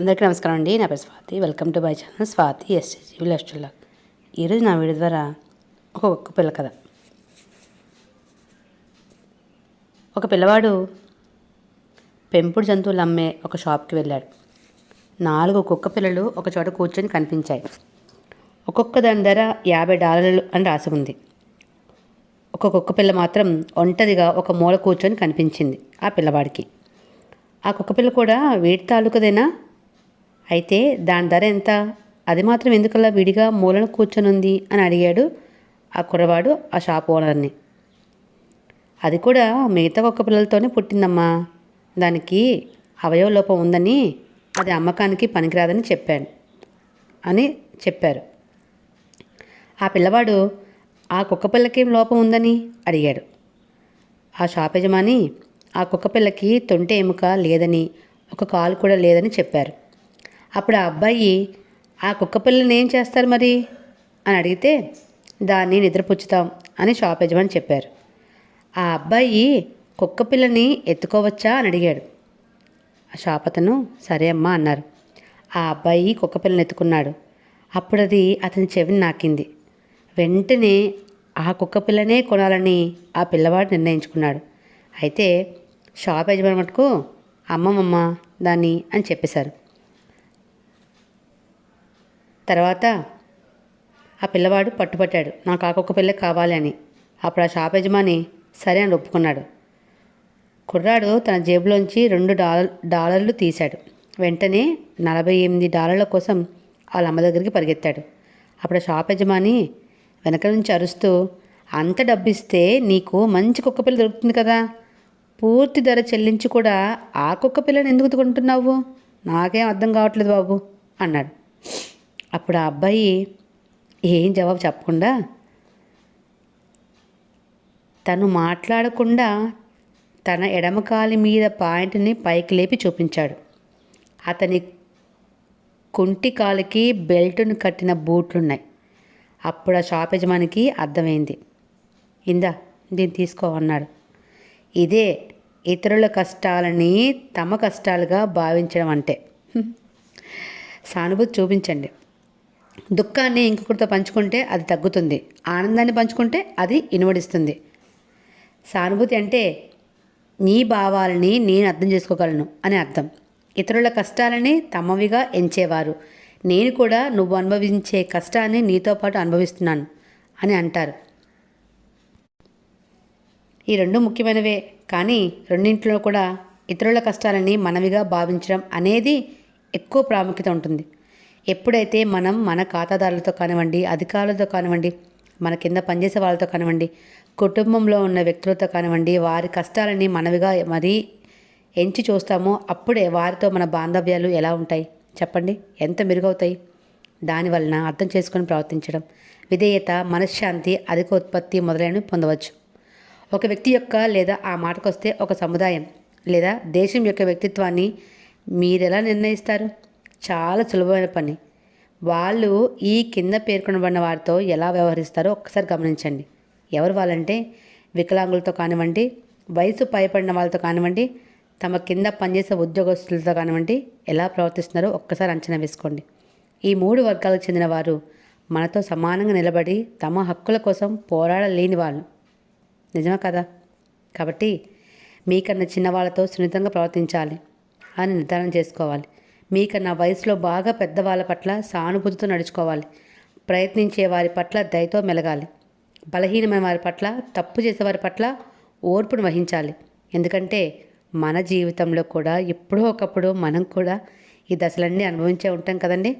అందరికీ నమస్కారం అండి. నా పేరు Swathi. Welcome to my channel Swathi SSG విలేజ్లా ఈరోజు నా వీడియో ద్వారా ఒక ఒక్క పిల్ల కథ. ఒక పిల్లవాడు పెంపుడు జంతువులు అమ్మే ఒక షాప్కి వెళ్ళాడు. నాలుగు కుక్క పిల్లలు ఒక చోట కూర్చొని కనిపించాయి. ఒక్కొక్క దాని ధర యాభై డాలర్లు అని రాసి ఉంది. ఒక కుక్క పిల్ల మాత్రం ఒంటరిగా ఒక మూల కూర్చొని కనిపించింది ఆ పిల్లవాడికి. ఆ కుక్కపిల్ల కూడా వీటి తాలూకదేనా? అయితే దాని ధర ఎంత? అది మాత్రం ఎందుకలా విడిగా మూలన కూర్చొనుంది అని అడిగాడు ఆ కుర్రవాడు ఆ షాప్ ఓనర్ని. అది కూడా మిగతా కుక్క పిల్లలతోనే పుట్టిందమ్మా. దానికి అవయవ లోపం ఉందని అది అమ్మకానికి పనికిరాదని చెప్పాను అని చెప్పారు. ఆ పిల్లవాడు ఆ కుక్క పిల్లకి లోపం ఉందని అడిగాడు. ఆ షాప్ యజమాని ఆ కుక్క పిల్లకి తొంటె ఎముక లేదని ఒక కాలు కూడా లేదని చెప్పారు. అప్పుడు ఆ అబ్బాయి ఆ కుక్క పిల్లని ఏం చేస్తారు మరి? అని అడిగితే దాన్ని నిద్రపుచ్చుతాం అని షాప్ యజమాని చెప్పారు. ఆ అబ్బాయి కుక్క పిల్లని ఎత్తుకోవచ్చా? అని అడిగాడు. ఆ షాప్ అతను సరే అమ్మా అన్నారు. ఆ అబ్బాయి కుక్క పిల్లని ఎత్తుకున్నాడు. అప్పుడు అది అతని చెవిని నాకింది. వెంటనే ఆ కుక్క పిల్లనే కొనాలని ఆ పిల్లవాడు నిర్ణయించుకున్నాడు. అయితే షాప్ యజమాని మటుకు అమ్మమ్మమ్మ దాన్ని అని చెప్పేశారు. తర్వాత ఆ పిల్లవాడు పట్టుపట్టాడు నాకు ఆకొక్క పిల్ల కావాలి అని. అప్పుడు ఆ షాప్ యజమాని సరే అని ఒప్పుకున్నాడు. కుర్రాడు తన జేబులోంచి రెండు డాలర్ డాలర్లు తీశాడు. వెంటనే నలభై ఎనిమిది డాలర్ల కోసం వాళ్ళ అమ్మ దగ్గరికి పరిగెత్తాడు. అప్పుడు ఆ షాప్ యజమాని వెనక నుంచి అరుస్తూ అంత డబ్బిస్తే నీకు మంచి కుక్క పిల్ల దొరుకుతుంది కదా. పూర్తి ధర చెల్లించి కూడా ఆ కుక్క పిల్లని ఎందుకు కొంటున్నావు నాకేం అర్థం కావట్లేదు బాబు అన్నాడు. అప్పుడు ఆ అబ్బాయి ఏం జవాబు చెప్పకుండా తను మాట్లాడకుండా తన ఎడమకాలి మీద పాయింట్ని పైకి లేపి చూపించాడు. అతని కుంటి కాలికి బెల్టును కట్టిన బూట్లున్నాయి. అప్పుడు ఆ షాప్ యజమానికి అర్థమైంది. ఇందా దీన్ని తీసుకో అన్నాడు. ఇదే ఇతరుల కష్టాలని తమ కష్టాలుగా భావించడం అంటే. సానుభూతి చూపించండి. దుఃఖాన్ని ఇంకొకరితో పంచుకుంటే అది తగ్గుతుంది. ఆనందాన్ని పంచుకుంటే అది ఇనువడిస్తుంది సానుభూతి అంటే నీ భావాలని నేను అర్థం చేసుకోగలను అని అర్థం. ఇతరుల కష్టాలని తమవిగా ఎంచేవారు. నేను కూడా నువ్వు అనుభవించే కష్టాన్ని నీతో పాటు అనుభవిస్తున్నాను అని అంటారు. ఈ రెండు ముఖ్యమైనవే. కానీ రెండింటిలో కూడా ఇతరుల కష్టాలని మనవిగా భావించడం అనేది ఎక్కువ ప్రాముఖ్యత ఉంటుంది. ఎప్పుడైతే మనం మన ఖాతాదారులతో కానివ్వండి అధికారులతో కానివ్వండి మన కింద పనిచేసే వాళ్ళతో కానివ్వండి కుటుంబంలో ఉన్న వ్యక్తులతో కానివ్వండి వారి కష్టాలని మనవిగా మరీ ఎంచి చూస్తామో అప్పుడే వారితో మన బాంధవ్యాలు ఎలా ఉంటాయి? చెప్పండి. ఎంత మెరుగవుతాయి? దానివలన అర్థం చేసుకొని ప్రవర్తించడం. విధేయత మనశ్శాంతి అధిక ఉత్పత్తి మొదలైనవి పొందవచ్చు. ఒక వ్యక్తి యొక్క లేదా ఆ మాటకొస్తే ఒక సముదాయం లేదా దేశం యొక్క వ్యక్తిత్వాన్ని మీరెలా నిర్ణయిస్తారు? చాలా సులభమైన పని. వాళ్ళు ఈ కింద పేర్కొనబడిన వారితో ఎలా వ్యవహరిస్తారో ఒక్కసారి గమనించండి. ఎవరు వాళ్ళంటే? వికలాంగులతో కానివ్వండి వయసు పైపడిన వాళ్ళతో కానివ్వండి తమ కింద పనిచేసే ఉద్యోగస్తులతో కానివ్వండి ఎలా ప్రవర్తిస్తున్నారో ఒక్కసారి అంచనా వేసుకోండి. ఈ మూడు వర్గాలకు చెందిన వారు మనతో సమానంగా నిలబడి తమ హక్కుల కోసం పోరాడలేని వాళ్ళు. నిజమే కదా? కాబట్టి మీకన్నా చిన్నవాళ్ళతో సున్నితంగా ప్రవర్తించాలి అని నిర్ధారణ చేసుకోవాలి. మీకన్నా వయసులో బాగా పెద్దవాళ్ళ పట్ల సానుభూతితో నడుచుకోవాలి. ప్రయత్నించే వారి పట్ల దయతో మెలగాలి. బలహీనమైన వారి పట్ల తప్పు చేసే వారి పట్ల ఓర్పును వహించాలి. ఎందుకంటే మన జీవితంలో కూడా ఎప్పుడో ఒకప్పుడు మనం కూడా ఈ దశలన్నీ అనుభవించే ఉంటాం కదండి?